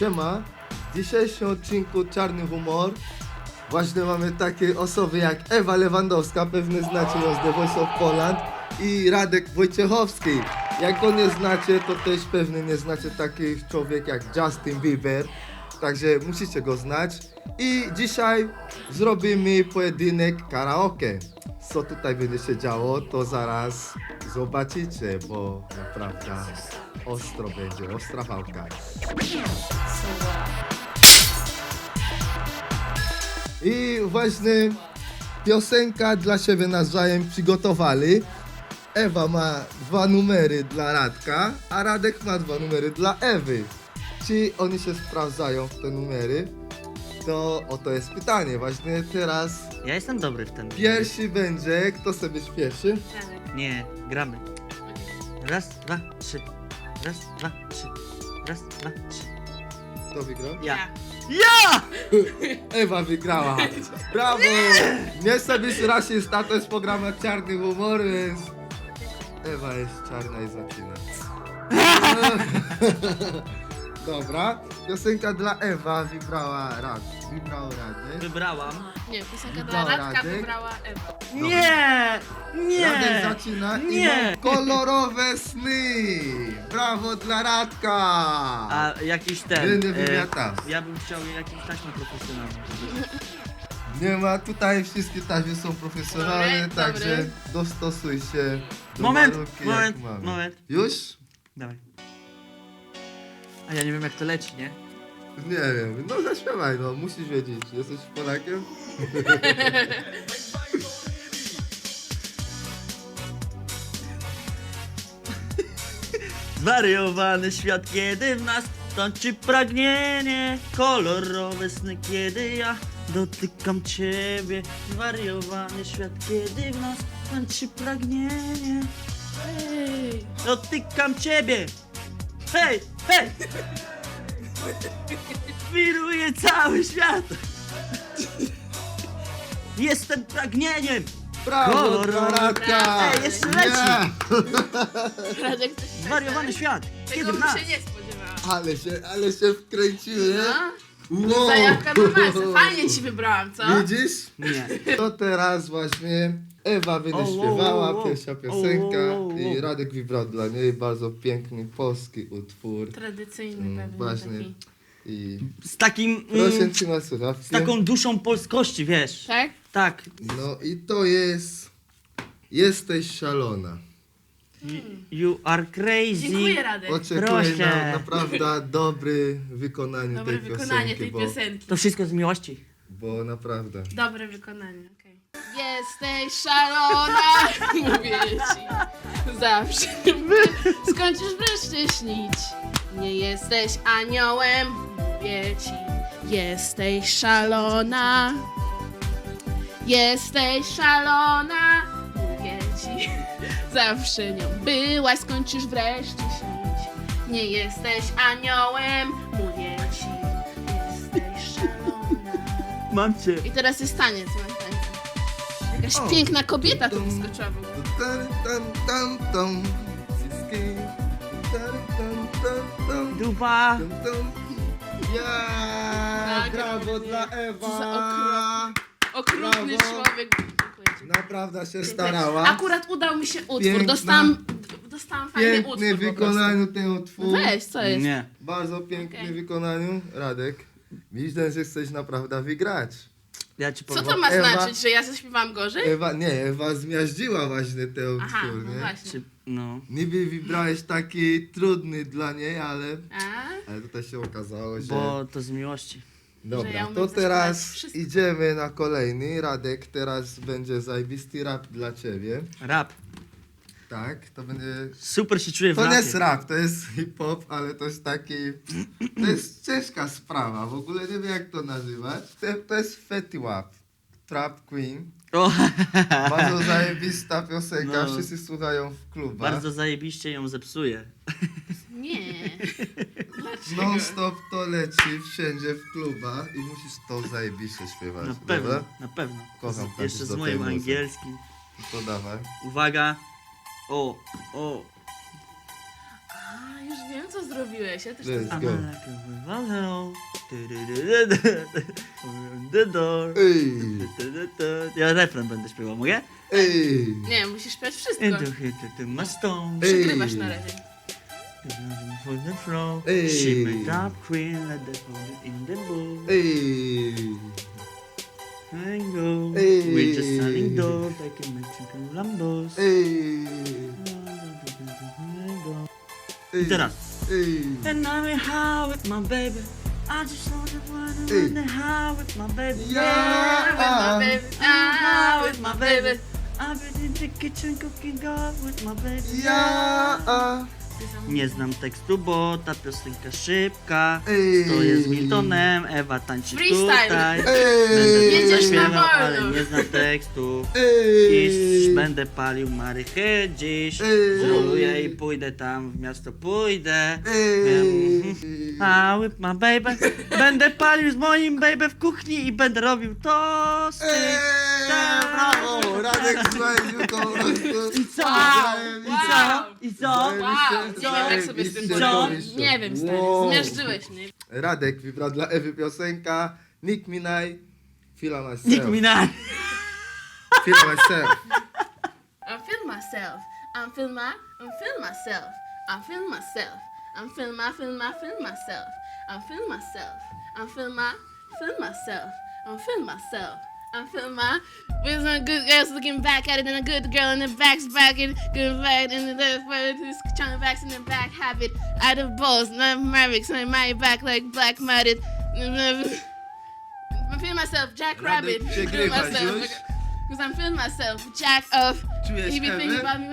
Siema, w dzisiejszym odcinku Czarny Humor właśnie mamy takie osoby jak Ewa Lewandowska, pewnie znacie ją z The Voice of Poland i Radek Wojciechowski. Jak go nie znacie, to też pewnie nie znacie takich człowiek jak Justin Bieber, także musicie go znać. I dzisiaj zrobimy pojedynek karaoke. Co tutaj będzie się działo, to zaraz zobaczycie, bo naprawdę ostro będzie, ostra walka. I właśnie piosenka dla siebie nawzajem przygotowali. Ewa ma dwa numery dla Radka, a Radek ma dwa numery dla Ewy. Czy oni się sprawdzają w te numery? To oto jest pytanie. Właśnie teraz Ja jestem dobry w ten. pierwszy będzie, kto sobie śpieszy? Nie, gramy. Raz, dwa, trzy. Raz, dwa, trzy. Raz, dwa, trzy. Kto wygrał? Ja. Ja! Ewa wygrała. Brawo! Nie chcę być rasista, to jest program na czarny humor, więc Ewa jest czarna i zaczyna. Dobra, piosenka dla Ewa wybrała Rad. Wybrał Radek. Wybrałam. Nie, piosenka Wybrała dla Radka Radek. wybrała Ewa. Nie! Radek Nie! zaczyna i Nie! ma kolorowe sny. Brawo dla Radka. A jakiś ten. Będę wymiatał. ja bym chciał jakiś taśmę profesjonalną. Nie ma, tutaj wszystkie taśmy są profesjonalne, Dobry, także dobry. dostosuj się do Moment, warunki, moment, mamy. moment. Już? Dawaj. A ja nie wiem jak to leci, nie? Nie wiem, no zaśpiewaj, no musisz wiedzieć. Jesteś Polakiem? Zwariowany świat, kiedy w nas toczy pragnienie Kolorowe sny, kiedy ja dotykam ciebie Zwariowany świat, kiedy w nas toczy pragnienie Ej, Dotykam ciebie! Hej, hej! Wiruje cały świat! Jestem pragnieniem! Brawo Kolor-! Ej, jeszcze Nie! Radek coś tak Zwariowany świat! Tego Kiedy w bym nas? się nie spodziewała. Ale się, ale się wkręciły, No, Wow. zajawka na masę. Fajnie ci wybrałam, co? Widzisz? Nie. To teraz właśnie Ewa będzie O, wow, śpiewała wow, wow. pierwsza piosenka i Radek wybrał dla niej bardzo piękny polski utwór. Tradycyjny Mm, pewnie właśnie. taki. I Z takim... proszę Mm, cię na słuchawki. z taką duszą polskości, wiesz? Tak? Tak. No i to jest Jesteś szalona. You are crazy. Dziękuję Radek. Oczekuję Proszę. na naprawdę dobre wykonanie Dobre tej wykonanie piosenki, tej bo, piosenki. To wszystko z miłości. bo naprawdę. Dobre wykonanie, okej. Jesteś szalona, mówię ci. Zawsze skończysz wreszcie śnić. Nie jesteś aniołem, mówię ci. Jesteś szalona. Jesteś szalona, mówię ci. Zawsze nią byłaś, skończysz wreszcie śnić. Nie jesteś aniołem, mówię ci. Jesteś szalona. Mam cię. I teraz jest taniec. Jakaś O, piękna kobieta tu wyskoczyła w ogóle. Tan, tan, tan, tan. Cycki. Tan, tan, tan, tan. Dupa. Tan, tan. Ja! Tak, Brawo dla Co za Ewa! Okrutny Brawo. człowiek. Dziękuję ci. Naprawdę się starała. Akurat udał mi się utwór. Piękna. Dostałam, dostałam fajny Piękny utwór w po wykonaniu ten prostu. utwór. No weź, co jest? Nie. Bardzo piękny w Okej. wykonaniu. Radek, widzę, że chcesz naprawdę wygrać. Ja ci Co powiem. to ma Ewa- znaczyć, że ja zaśpiewam gorzej? Ewa, nie, Ewa zmiażdżyła właśnie ten Aha, utwór, no nie? właśnie. Czy, no. Niby wybrałeś taki trudny dla niej, ale, A? ale tutaj się okazało, że... Bo to z miłości. Dobra, że ja umiem to teraz zaśpiewać wszystko. idziemy na kolejny. Radek, teraz będzie zajebisty rap dla ciebie. Rap. Tak, to będzie... Super się czuję w To nie rapie. jest rap, to jest hip-hop, ale to jest taki... To jest ciężka sprawa, w ogóle nie wiem jak to nazywać. To, to jest Fetty Wap, Trap Queen. O, Bardzo zajebista piosenka, No. wszyscy słuchają w klubach. bardzo zajebiście ją zepsuję. Nie. Non stop to leci wszędzie w klubach i musisz to zajebiście śpiewać. Na dobra? pewno, na pewno. Kocham Z- tańczyć Jeszcze z do tej moim muzyki. angielskim. To dawaj. Uwaga. O, o. A, już wiem co zrobiłeś, ja też to Let's go. I'm like a Valhalla. The door. Ej, Ja refren będę śpiewał, mogę? ej, Nie, musisz śpiewać wszystko. In the hit to my stone. Ej. Przegrywasz na razie. For the flow. Ej. She made up queen like the pony in the book. ej. And go. Ej. We're just selling doors like a Mexican Lambos. Ej, ej. I teraz. Ej, And I'm in high with my baby. I just want to wanna Ej. run the high with my baby. Ja. With my baby, ah, with my baby. I've been in the kitchen cooking up with my baby. ja. Nie znam tekstu, bo ta piosenka szybka. Ej. To jest Miltonem, Ewa tańczy Freestyle. tutaj. Będę Jedziesz na zaśpiewał, wolno. ale nie znam tekstu. Ej. I będę palił marychę dziś. Ej. Zroluję i pójdę tam, w miasto pójdę. Ej. A with my baby. Będę palił z moim baby w kuchni i będę robił tosty. Ej, brawo! Radek słuchaj, po prostu. I co? I co? Co? Wow, nie wiem jak sobie z tym Co? poradzić. Nie wiem, stary, Wow. zmiażdżyłeś mnie. Radek wybrał dla Ewy piosenka Nick Minaj Feel myself. Nikt mi na... Feel myself. I'm feeling myself. I'm feeling my, I'm feeling myself. I'm feeling myself. I'm feeling my, feeling my, feeling myself. I'm feeling myself. I'm feeling my, feeling myself. I'm feeling myself. I'm feeling my, with some good girls looking back at it, and a good girl in the back's back and good back in the left, where who's trying to back in the back habit. Out of balls, not Mavericks, and my back like black matted. I'm feeling myself, Jack Rabbit. I'm feeling przegrywasz myself. Because I'm feeling myself, Jack of. He be thinking about me.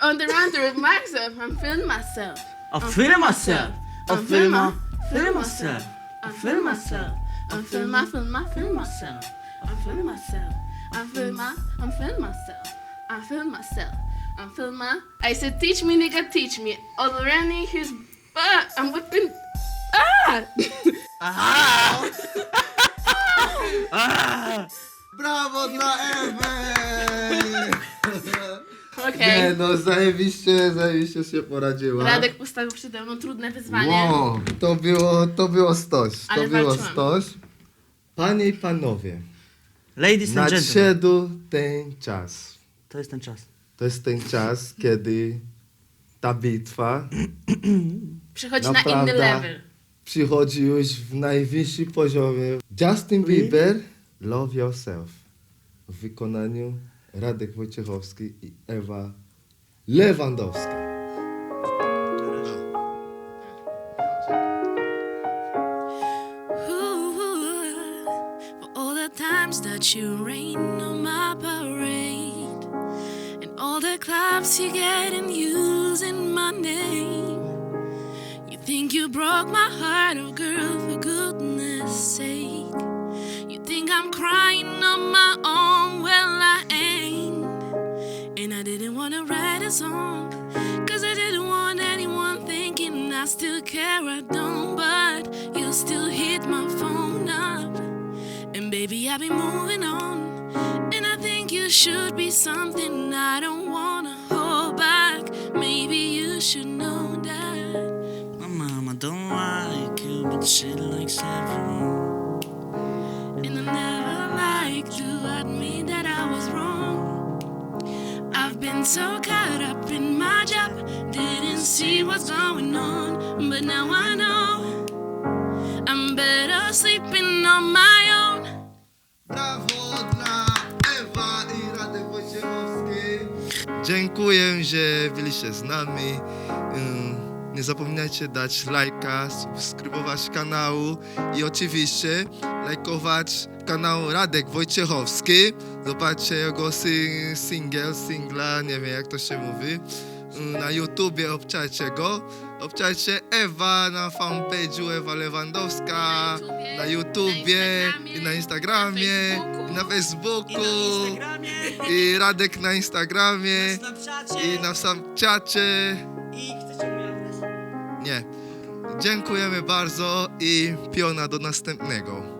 On the run through myself, I'm feeling myself. I I'm feeling myself. I I'm feeling my... my, Feel myself. I'm feeling myself. I'm feeling myself. I'm feeling myself. I'm feeling myself. I'm feeling my, I'm feeling myself. I'm feeling myself. I'm feeling my. I said, teach me, nigga, teach me. Already his butt. I'm whipping. Ah! Aha! Ah! Brawo dla Ewy! Okej. Nie no, zajebiście, zajebiście się poradziła. Radek postawił przede mną trudne wyzwanie. Wow, to było, to było stoś, to Ale było walczyłam. stoś. Panie i panowie, Ladies and gentlemen. nadszedł ten czas. To jest ten czas. To jest ten czas, kiedy ta bitwa Przechodzi na Naprawdę. inny level. przychodzi już w najwyższy poziomie. Justin Bieber, Love Yourself w wykonaniu Radek Wojciechowski i Ewa Lewandowska. Times that you rain on my parade, and all the claps you get in using my name. You think you broke my heart, oh girl, for goodness sake. You think I'm crying on my own, well, I ain't. And I didn't wanna write a song, cause I didn't want anyone thinking I still care, I don't, but you still hit I've been moving on, and I think you should be something I don't wanna hold back. Maybe you should know that. My mama don't like you, but she likes everyone. And I never like to admit that I was wrong. I've been so caught up in my job, didn't see what's going on. But now I know I'm better sleeping on my dla Ewa i Radek Wojciechowski. Dziękuję, że byliście z nami. Nie zapominajcie dać lajka, subskrybować kanału i oczywiście lajkować kanał Radek Wojciechowski. Zobaczcie jego sy- single, singla, nie wiem jak to się mówi. Na YouTubie obczajcie go. Obczajcie Ewa na fanpage'u Ewa Lewandowska. Na YouTubie, i na Instagramie, i na Facebooku, i Radek na Instagramie, i na Snapchacie. I chcecie adres? Nie. Dziękujemy bardzo i piona do następnego.